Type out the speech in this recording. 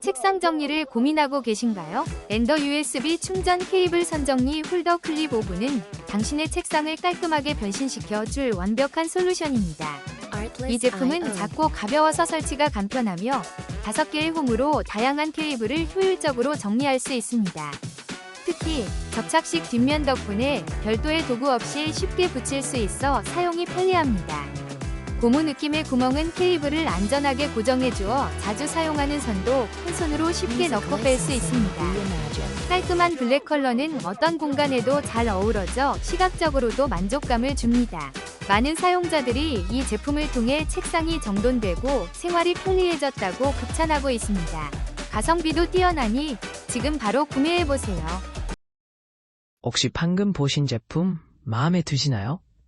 책상 정리를 고민하고 계신가요? 엔더 USB 충전 케이블 선정리 홀더 클립 오브는 당신의 책상을 깔끔하게 변신시켜 줄 완벽한 솔루션입니다. 이 제품은 작고 가벼워서 설치가 간편하며 5개의 홈으로 다양한 케이블을 효율적으로 정리할 수 있습니다. 특히 접착식 뒷면 덕분에 별도의 도구 없이 쉽게 붙일 수 있어 사용이 편리합니다. 고무 느낌의 구멍은 케이블을 안전하게 고정해 주어 자주 사용하는 선도 한 손으로 쉽게 넣고 뺄 수 있습니다. 깔끔한 블랙 컬러는 어떤 공간에도 잘 어우러져 시각적으로도 만족감을 줍니다. 많은 사용자들이 이 제품을 통해 책상이 정돈되고 생활이 편리해졌다고 극찬하고 있습니다. 가성비도 뛰어나니 지금 바로 구매해보세요. 혹시 방금 보신 제품 마음에 드시나요?